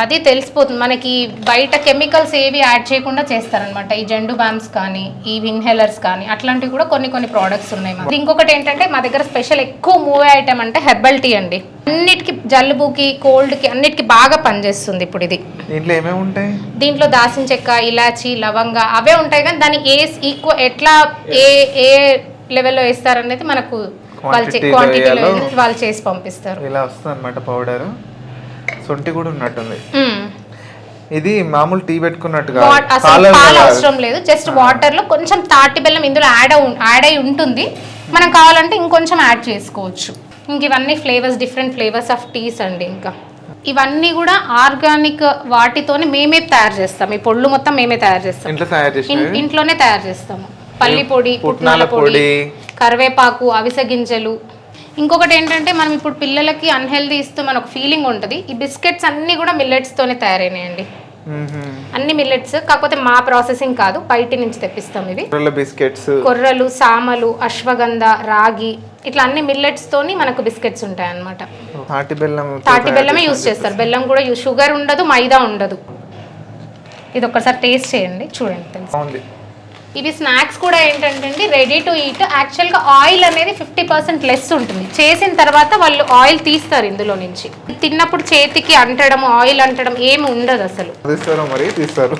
S2: అది తెలిసిపోతుంది. మనకి బయట కెమికల్స్ ఏవి యాడ్ చేయకుండా చేస్తారనమాట ఈ జెండు బామ్స్ కానీ ఈ ఇన్హేలర్స్ కానీ అట్లాంటివి కూడా కొన్ని కొన్ని ప్రోడక్ట్స్ ఉన్నాయి మా ఇంకొకటి ఏంటంటే మా దగ్గర స్పెషల్ ఎక్కువ మూవ్ ఐటమ్ అంటే హెర్బల్ టీ అండి. అన్నిటికి జలుబుకి కోల్డ్కి అన్నిటికి బాగా పనిచేస్తుంది ఇప్పుడు ఇది.
S1: దీంట్లో ఏమేమి ఉంటాయి?
S2: దీంట్లో దాసిన చెక్క ఇలాచి లవంగ అవే ఉంటాయి కానీ దాన్ని ఏ ఈక్వ ఎట్లా ఏ ఏ లెవెల్లో వేస్తారనేది మనకు వాళ్ళు క్వాంటిటీలో వాళ్ళు చేసి పంపిస్తారు.
S1: ఇలా వస్తుంది అనమాట పౌడర్ సొంటి కూడా ఉన్నట్టుంది. ఇది మామూలు టీ పెట్టుకున్నట్టుగా
S2: పాలు అవసరం లేదు. జస్ట్ వాటర్లో కొంచెం తాటి బెల్లం ఇందులో యాడ్ యాడ్ అయి ఉంటుంది. మనం కావాలంటే ఇంకొంచెం యాడ్ చేసుకోవచ్చు. ఇంక ఇవన్నీ flavours different flavours of teas అండి ఇంకా. ఇవన్నీ కూడా ఆర్గానిక్ వాటితోనే మేమే తయారు చేస్తాం. ఈ పొళ్ళు మొత్తం మేమే తయారు చేస్తాం. ఇంట్లోనే తయారు చేస్తాము. పల్లి పొడి
S1: పుట్నాల
S2: పొడి. కరివేపాకు అవిసె గింజలు ఇంకొకటి ఏంటంటే మనం ఇప్పుడు పిల్లలకి అన్హెల్దీ ఇస్తూ మనకు ఫీలింగ్ ఉంటుంది. ఈ బిస్కెట్స్ అన్నీ కూడా millets తోనే తయారైనాయండి. అన్ని మిల్లెట్స్ కాకపోతే మా ప్రాసెసింగ్ కాదు బయట నుంచి తెప్పిస్తాం ఇవి.
S1: కొర్రల బిస్కెట్స్
S2: కొర్రలు సామలు అశ్వగంధ రాగి ఇట్లా అన్ని మిల్లెట్స్ తోని మనకు బిస్కెట్స్ ఉంటాయి అన్నమాట
S1: తాటి బెల్లం
S2: తాటి బెల్లమే యూస్ చేస్తారు. బెల్లం కూడా షుగర్ ఉండదు మైదా ఉండదు. ఇది ఒక్కసారి టేస్ట్ చేయండి చూడండి తెలుసు. ఇవి స్నాక్స్ కూడా ఏంటంటే రెడీ టు ఈట్ యాక్చువల్గా ఆయిల్ అనేది ఫిఫ్టీ పర్సెంట్ లెస్ ఉంటుంది. చేసిన తర్వాత వాళ్ళు ఆయిల్ తీస్తారు ఇందులో నుంచి. తిన్నప్పుడు చేతికి అంటడం ఆయిల్ అంటడం ఏమి ఉండదు అసలు.
S1: తీస్తారో మరి తీస్తారు.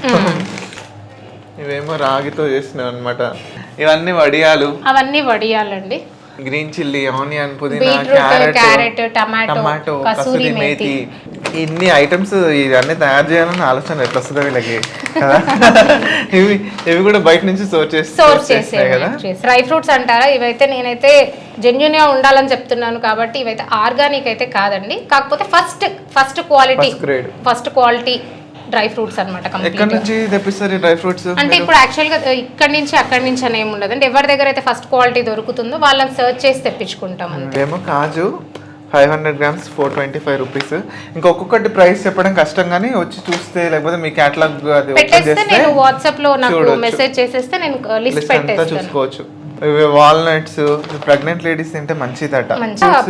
S1: ఇవేమో రాగితో చేసినవి అనమాట ఇవన్నీ వడియాలు.
S2: అవన్నీ వడియాలండి.
S1: గ్రీన్ చిల్లీ ఆనియన్ పుదీనా క్యారెట్
S2: టమాటో కసూరి మేతి.
S1: ఇన్ని ఐటమ్స్ ఇవన్నీ తయారు చేయాలని ఆలోచన ఎట్లా వస్తుందో వీళ్ళకి? కదా? ఇవి ఇవి కూడా బయట నుంచి సోర్స్ చేసి
S2: సోర్స్
S1: చేస్తాయి కదా?
S2: చేసే. డ్రై ఫ్రూట్స్ అంటారా? ఇవైతే నేనైతే జెన్యున్గా ఉండాలని చెప్తున్నాను కాబట్టి ఇవైతే ఆర్గానిక్ అయితే కాదండి. కాకపోతే first first quality. First quality dry fruits అనమాట
S1: ఎక్కడి నుంచి తెప్పిస్తారు డ్రై ఫ్రూట్స్?
S2: అంటే ఇప్పుడు యాక్చువల్గా ఇక్కడి నుంచి అక్కడి నుంచి అని ఏమి ఉండదు. అంటే ఎవరి దగ్గర అయితే ఫస్ట్ క్వాలిటీ దొరుకుతుందో వాళ్ళని సర్చ్ చేసి తెప్పించుకుంటాం అంతే.
S1: ఏమో కాజు five hundred grams four twenty five rupees ఇంకా ఒక్కొక్కటి ప్రైస్ చెప్పడం కష్టం కానీ వచ్చి చూస్తే లేకపోతే మీ క్యాటలాగ్ అది
S2: పెట్టేస్తే వాట్సాప్లో నాకు. మెసేజ్ చేసేస్తే నేను లిస్ట్
S1: అంతా
S2: పెట్టేస్తాను.
S1: చూసుకోవచ్చు. వాల్నట్స్ ప్రెగ్నెంట్ లేడీస్ తింటే మంచిదట.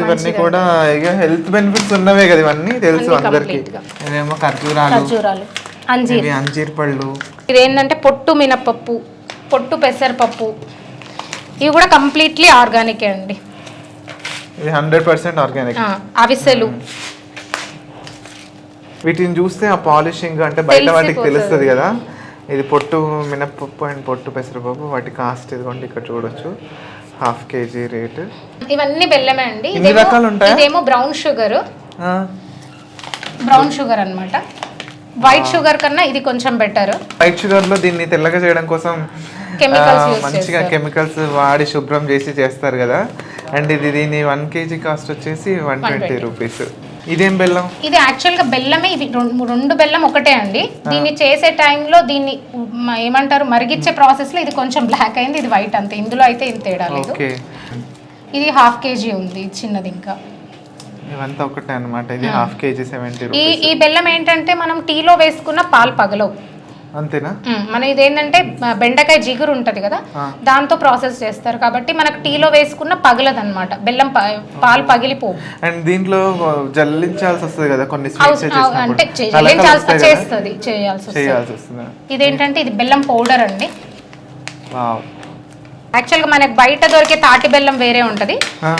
S1: ఇవన్నీ. కూడా ఇక హెల్త్ బెనిఫిట్స్ ఉన్నవే కదా ఇవన్నీ తెలుసు అందరికి. ఇవేమో ఖర్జూరాలు
S2: అంజీర్.
S1: పళ్ళు
S2: ఇదేంటంటే పొట్టు మినపప్పు పొట్టు పెసరపప్పు. ఇవి కూడా కంప్లీట్లీ ఆర్గానికే అండి.
S1: ఇది హండ్రెడ్ పర్సెంట్ ఆర్గానిక్
S2: అవిసెలు.
S1: వీటిని చూస్తే ఆ పాలిషింగ్ అంటే బయట వాటికి. తెలుస్తుంది కదా. ఇది పొట్టు మినప్పప్పు అండ్ పొట్టు పెసరపప్పు. వాటి కాస్ట్ ఇదిగోండి ఇక్కడ చూడొచ్చు. Half kg rate.
S2: ఇవన్నీ బెల్లమే అండి.
S1: ఇన్ని రకాలు ఉంటాయా?
S2: ఇదేమో బ్రౌన్ షుగర్. బ్రౌన్ షుగర్ అన్నమాట. వైట్ షుగర్ కన్నా ఇది కొంచెం బెటర్.
S1: వైట్ షుగర్లో దీన్ని తెల్లగా చేయడం కోసం మంచిగా. కెమికల్స్ వాడి శుభ్రం చేసి చేస్తారు కదా. అండ్ ఇది దీని వన్ కేజీ కాస్ట్ వచ్చేసి వన్ ట్వంటీ. రూపీస్. ఇదేం బెల్లం?
S2: ఇది యాక్చువల్గా బెల్లమే ఇవి రెండు బెల్లం ఒకటే అండి. దీన్ని చేసే టైంలో దీన్ని ఏమంటారు మరిగిచ్చే ప్రాసెస్లో ఇది కొంచెం బ్లాక్ అయింది ఇది వైట్ అంతే. ఇందులో అయితే ఇంత తేడా లేదు. ఇది హాఫ్ కేజీ ఉంది చిన్నది ఇంకా.
S1: ఇవంతా ఒకటే అన్నమాట. ఇది హాఫ్ కేజీ సెవెంటీ
S2: ఈ ఈ బెల్లం ఏంటంటే మనం టీలో వేసుకున్న పాలు పగలవు.
S1: అంతేనా.
S2: మన ఇదేంటంటే బెండకాయ జిగురు ఉంటది కదా. దాంతో ప్రాసెస్ చేస్తారు. కాబట్టి మనకు టీలో వేసుకున్న పగలదన్నమాట. బెల్లం పాలు పగిలిపోవు.
S1: అండ్ దీంట్లో జల్లించాల్సి వస్తుంది కదా కొన్ని
S2: అంటే చేస్తుంది చేయాల్సి వస్తుంది. ఇదేంటంటే ఇది బెల్లం పౌడర్ అండి. యాక్చువల్గా మనకి బయట దొరికే తాటి బెల్లం వేరే ఉంటది.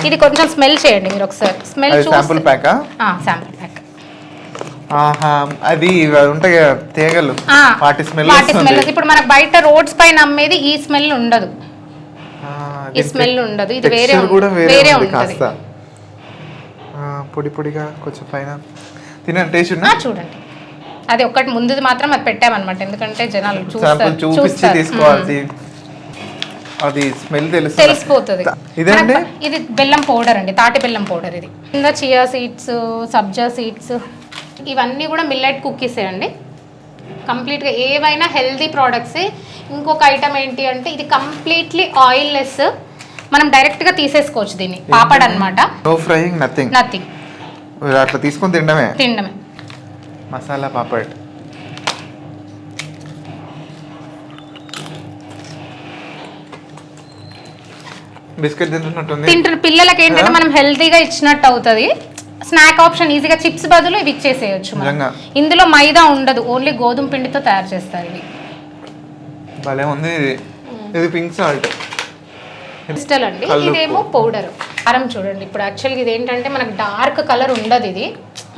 S2: ఇది కొంచెం స్మెల్ చేయండి మీరు ఒకసారి. స్మెల్
S1: శాంపుల్ ప్యాకా?
S2: శాంపుల్.
S1: ఆహా అది ఉంటాయి కదా తీగలు. వాటి స్మెల్
S2: వాటి స్మెల్
S1: వస్తుంది
S2: ఇప్పుడు మనకు బయట రోడ్స్ పైన అమ్మేది ఈ స్మెల్ ఉండదు. ఈ స్మెల్ ఉండదు. ఇది వేరే
S1: కూడా వేరే
S2: ఉంటది.
S1: పొడి పొడిగా కొంచెం పైన. తినండి టేస్ట్ ఉన్నా
S2: చూడండి. అది ఒక్కటి ముందుది మాత్రం అది పెట్టామన్నమాట. ఎందుకంటే జనాలు చూస్తారు
S1: చూపించి. తీసుకోవాలి అది స్మెల్ తెలుసు
S2: తెలిసిపోతుంది. మనకు ఇది బెల్లం పౌడర్ అండి తాటి బెల్లం పౌడర్ ఇది. కింద చియా సీడ్స్ సబ్జా సీడ్స్ ఇవన్నీ కూడా మిల్లెట్ కుక్కీసే అండి. కంప్లీట్గా ఏవైనా హెల్దీ ప్రోడక్ట్సే ఇంకొక ఐటమ్ ఏంటి అంటే ఇది కంప్లీట్లీ ఆయిల్ లెస్ మనం డైరెక్ట్గా తీసేసుకోవచ్చు దీన్ని. పాపడ్ అన్నమాట.
S1: నో ఫ్రైయింగ్ నథింగ్
S2: నథింగ్
S1: అట్లా తీసుకొని తినడమే?
S2: తినడమే.
S1: మసాలా పాపడ్. బిస్కెట్ తింటున్నట్టుంది.
S2: తింటున్న పిల్లలకి ఏంటంటే మనం హెల్తీగా ఇచ్చినట్టు అవుతుంది. స్నాక్ ఆప్షన్ ఈజీగా చిప్స్ బదులు ఇవి ఇచ్చేసేయచ్చు.
S1: నిజంగా.
S2: ఇందులో మైదా ఉండదు ఓన్లీ గోధుమ పిండితో తయారు చేస్తారు ఇవి.
S1: భలే ఉంది ఇది. ఇది పింక్ సాల్ట్
S2: క్రిస్టల్ అండి. ఇదేమో పౌడర్. కారం చూడండి. ఇప్పుడు యాక్చువల్గా ఇది ఏంటంటే మనకు డార్క్ కలర్ ఉండదు ఇది.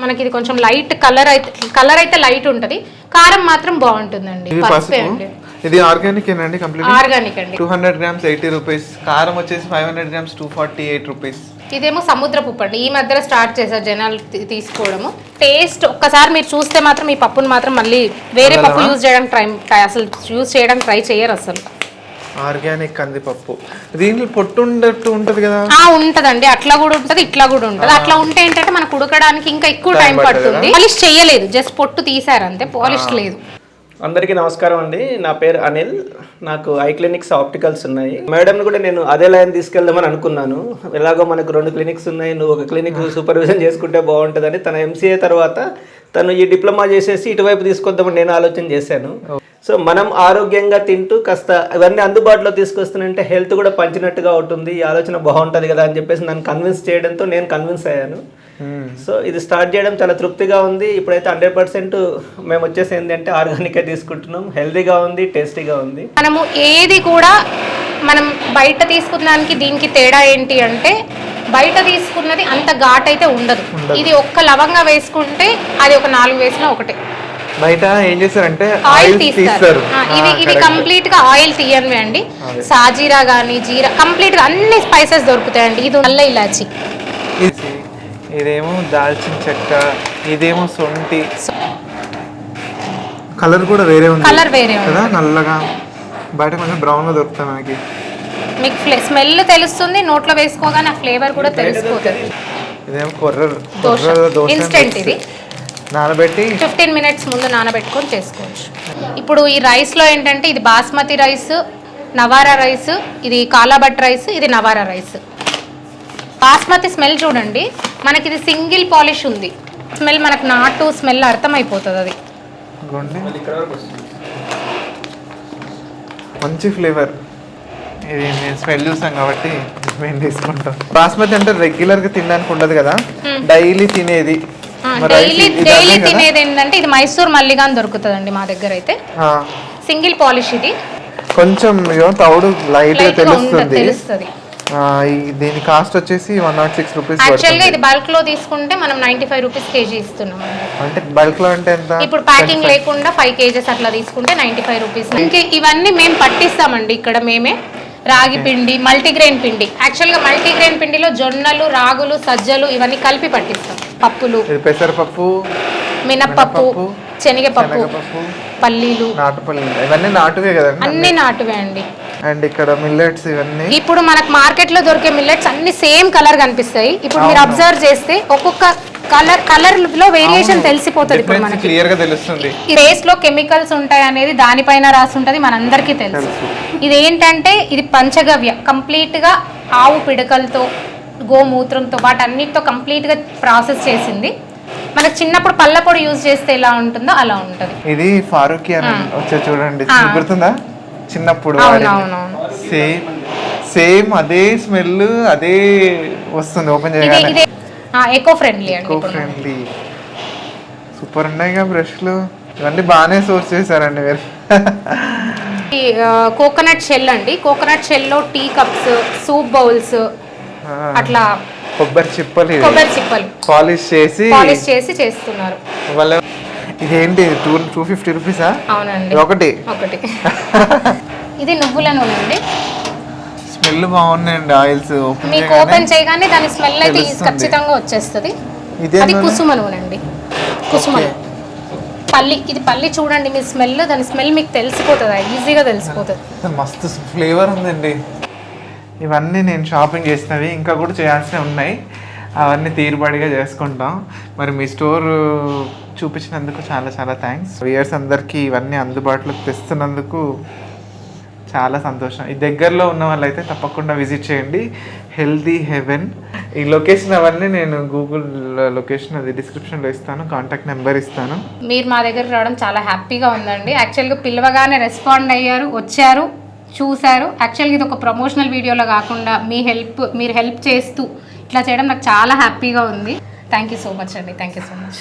S2: మనకి ఇది కొంచెం లైట్ కలర్ అయితే కలర్ అయితే లైట్ ఉంటుంది. కారం మాత్రం బాగుంటుందండి.
S1: ఇది
S2: పసుపే
S1: పసుపు?
S2: అండి.
S1: ఇది ఆర్గానిక్ ఏనండి కంప్లీట్
S2: ఆర్గానిక్ అండి.
S1: Two hundred grams eighty rupees కారం వచ్చేసి five hundred grams two forty eight rupees
S2: ఇదేమో సముద్రపు ఉప్పు అండి. ఈ మధ్యలో స్టార్ట్ చేశారు జనాలు తీసుకోవడము. టేస్ట్ ఒక్కసారి మీరు చూస్తే మాత్రం ఈ పప్పును మాత్రం మళ్ళీ వేరే పప్పు? యూజ్ చేయడానికి ట్రై అసలు యూజ్ చేయడానికి ట్రై చేయరు అసలు.
S1: ఆర్గానిక్ కందిపప్పు దీంట్లో పొట్టు ఉండట్టు ఉంటది కదా?
S2: ఆ ఉంటదండి. అట్లా కూడా ఉంటది ఇట్లా కూడా ఉంటది. అట్లా ఉంటే ఏంటంటే మనకు ఉడకడానికి ఇంకా ఎక్కువ టైం
S1: పడుతుంది.
S2: పడుతుంది పాలిష్ చేయలేదు. జస్ట్ పొట్టు తీసారు అంతే. పాలిష్ లేదు.
S3: అందరికీ నమస్కారం అండి. నా పేరు అనిల్. నాకు ఐ క్లినిక్స్ ఆప్టికల్స్ ఉన్నాయి. మేడంని కూడా నేను అదే లైన్ తీసుకెళ్దామని అనుకున్నాను. ఎలాగో మనకు రెండు క్లినిక్స్ ఉన్నాయి. నువ్వు ఒక క్లినిక్ సూపర్విజన్ చేసుకుంటే బాగుంటుందని తన ఎంసీఏ తర్వాత తను ఈ డిప్లొమా చేసేసి ఇటువైపు తీసుకొద్దామని నేను ఆలోచన చేశాను. సో మనం ఆరోగ్యంగా తింటూ కాస్త ఇవన్నీ అందుబాటులో తీసుకొస్తానంటే హెల్త్ కూడా పంచినట్టుగా ఉంటుంది. ఈ ఆలోచన బాగుంటుంది కదా అని చెప్పేసి నన్ను కన్విన్స్ చేయడంతో నేను కన్విన్స్ అయ్యాను. సో ఇది స్టార్ట్ చేయడం చాలా తృప్తిగా ఉంది. ఇప్పుడైతే హండ్రెడ్ పర్సెంట్ మేము వచ్చేసి ఏంటంటే ఆర్గానిక్గా తీసుకుంటున్నాం. హెల్తీగా ఉంది టేస్టీగా ఉంది.
S2: మనము ఏది కూడా మనం బయట తీసుకున్న దానికి దీనికి తేడా ఏంటి అంటే బయట తీసుకున్నది అంత ఘాట్ అయితే ఉండదు. ఇది ఒక్క లవంగా వేసుకుంటే అది ఒక నాలుగు వేసినా ఒకటే.
S1: బయట ఏం చేస్తారంటే
S2: ఆయిల్
S1: ఆయిల్
S2: తీస్తారు. ఇవి ఇవి. కంప్లీట్గా ఆయిల్ తీయనివి అండి. సాజీరా గానీ జీరా కంప్లీట్గా అన్ని స్పైసెస్ దొరుకుతాయండి. ఇది నల్ల ఇలాచి.
S1: ఇదేమో దాల్చిన చెక్క ఇదేమో సొంటి. కలర్ కూడా వేరే ఉంది.
S2: కలర్ వేరే ఉంది.
S1: కదా నల్లగా. బయట కొంచెం బ్రౌన్గా దొరుకుతాయి మనకి.
S2: మీకు స్మెల్ తెలుస్తుంది నోట్లో వేసుకోగానే ఆ ఫ్లేవర్ కూడా తెలిసిపోతుంది
S1: ఇదేమో కొర్ర
S2: దోశ.
S1: కొర్ర దోశ
S2: ఇన్స్టెంట్ ఇది.
S1: నానబెట్టి.
S2: ఫిఫ్టీన్ మినిట్స్ ముందు నానబెట్టుకొని చేసుకోవచ్చు. ఇప్పుడు ఈ రైస్లో ఏంటంటే ఇది బాస్మతి రైస్ నవారా రైస్ ఇది కాలాబట్ రైస్ ఇది నవారా రైస్. బాస్మతి స్మెల్ చూడండి. మనకి ఇది సింగిల్ పాలిష్ ఉంది. స్మెల్ మనకు నాటు స్మెల్ అర్థమైపోతుంది అది.
S1: మంచి ఫ్లేవర్. ఇది నేను స్మెల్ చూసాం కాబట్టి మేము తీసుకుంటాం. బాస్మతి అంటే రెగ్యులర్గా తినడానికి ఉండదు కదా? డైలీ తినేది.
S2: Daily daily? తినేది ఏంటంటే ఇది మైసూర్ మల్లిగా అని దొరుకుతుందండి మా దగ్గర అయితే
S1: ఆ,
S2: సింగిల్ పాలిష్ ఇది.
S1: కొంచెం తౌడు
S2: లైట్గా
S1: తెలుస్తుంది. దీని కాస్ట్ వచ్చేసి వన్ నాట్ సిక్స్ రూపీస్
S2: యాక్చువల్గా ఇది బల్క్లో తీసుకుంటే మనం నైన్టీ ఫైవ్ రూపీస్ కేజీ ఇస్తున్నాం.
S1: అంటే బల్క్లో అంటే ఎంత?
S2: ఇప్పుడు ప్యాకింగ్ లేకుండా ఫైవ్ కేజెస్ అట్లా తీసుకుంటే నైన్టీ ఫైవ్ రూపీస్. ఇంకా ఇవన్నీ మేము పట్టిస్తామండి ఇక్కడ మేమే. రాగి పిండి మల్టీగ్రెయిన్ పిండి. యాక్చువల్గా మల్టీగ్రెయిన్ పిండిలో జొన్నలు రాగులు సజ్జలు ఇవన్నీ కలిపి పట్టిస్తాం. పప్పులు.
S1: ఇది పెసరపప్పు
S2: మినప్పప్పు శనగపప్పు పల్లీలు.
S1: నాటుపల్లి ఇవన్నీ నాటువే కదండి
S2: అన్ని? నాటువే అండి.
S1: అండ్ ఇక్కడ మిల్లెట్స్ ఇవన్నీ?
S2: ఇప్పుడు మనకు మార్కెట్లో దొరికే మిల్లెట్స్ అన్ని సేమ్ కలర్ కనిపిస్తాయి. ఇప్పుడు మీరు అబ్జర్వ్ చేస్తే ఒక్కొక్క కలర్ కలర్లో వేరియేషన్ తెలిసిపోతుంది ఇప్పుడు మనకి.
S1: క్లియర్గా తెలుస్తుంది.
S2: ఈ రేస్లో కెమికల్స్ ఉంటాయి అనేది దానిపైన రాసి ఉంటది మనందరికీ తెలుసు. ఇది ఏంటంటే ఇది పంచగవ్య. కంప్లీట్గా ఆవు పిడకలతో గోమూత్రంతో వాటన్నిటితో కంప్లీట్గా ప్రాసెస్ చేసింది. మనకు చిన్నప్పుడు పళ్ళ పొడి యూజ్ చేస్తే ఎలా ఉంటుందో అలా ఉంటది.
S1: ఇది ఫారూకి అని వచ్చే చూడండి. గుర్తుందా? చిన్నప్పుడు సేమ్ సేమ్ అదే స్మెల్ అదే వస్తుంది ఓపెన్ చేయగానే.
S2: Eco friendly
S1: eco friendly super ఉన్నాయిగా బ్రష్లు. ఇవన్నీ బాగానే సోర్స్ చేశారండి మీరు.
S2: కోకోనట్ షెల్ అండి. కోకోనట్ షెల్లో టీ కప్స్ సూప్ బౌల్స్ అట్లా
S1: కొబ్బరి చిప్పలు
S2: కొబ్బరి చిప్పలు.
S1: పాలిష్ చేసి
S2: పాలిష్ చేసి చేస్తున్నారు.
S1: వాళ్ళ ఇదేంటి? టూ టూ ఫిఫ్టీ రూపీసా?
S2: అవునండి.
S1: ఒకటి.
S2: ఒకటి. ఇది నువ్వుల నూనె అండి.
S1: స్మెల్ బాగున్నాయండి ఆయిల్స్.
S2: మీకు ఓపెన్ చేయగానే దాని స్మెల్ అయితే. ఖచ్చితంగా వచ్చేస్తుంది.
S1: ఇదే
S2: అది? కుసుమ నూనె అండి. కుసుమ. పల్లి ఇది పల్లి చూడండి మీ స్మెల్. దాని స్మెల్ మీకు తెలిసిపోతుంది? ఈజీగా తెలిసిపోతుంది.
S1: మస్తు ఫ్లేవర్ ఉందండి. ఇవన్నీ నేను షాపింగ్ చేసినవి ఇంకా కూడా చేయాల్సినవి ఉన్నాయి. అవన్నీ తీరుబడిగా చేసుకుంటాం. మరి మీ స్టోర్ చూపించినందుకు చాలా చాలా థ్యాంక్స్ ఇయర్స్ అందరికీ ఇవన్నీ అందుబాటులోకి తెస్తున్నందుకు చాలా సంతోషం. ఈ దగ్గరలో ఉన్న వాళ్ళైతే తప్పకుండా విజిట్ చేయండి. హెల్దీ హెవెన్ ఈ లొకేషన్ అవన్నీ నేను గూగుల్ లొకేషన్ అది డిస్క్రిప్షన్లో ఇస్తాను. కాంటాక్ట్ నెంబర్ ఇస్తాను.
S2: మీరు మా దగ్గర రావడం చాలా హ్యాపీగా ఉందండి. యాక్చువల్గా పిలవగానే రెస్పాండ్ అయ్యారు వచ్చారు. చూశారు. యాక్చువల్గా ఇది ఒక ప్రమోషనల్ వీడియోలో కాకుండా మీ హెల్ప్ మీరు హెల్ప్ చేస్తూ ఇట్లా చేయడం నాకు చాలా హ్యాపీగా ఉంది. థ్యాంక్ యూ సో మచ్ అండి. Thank you so much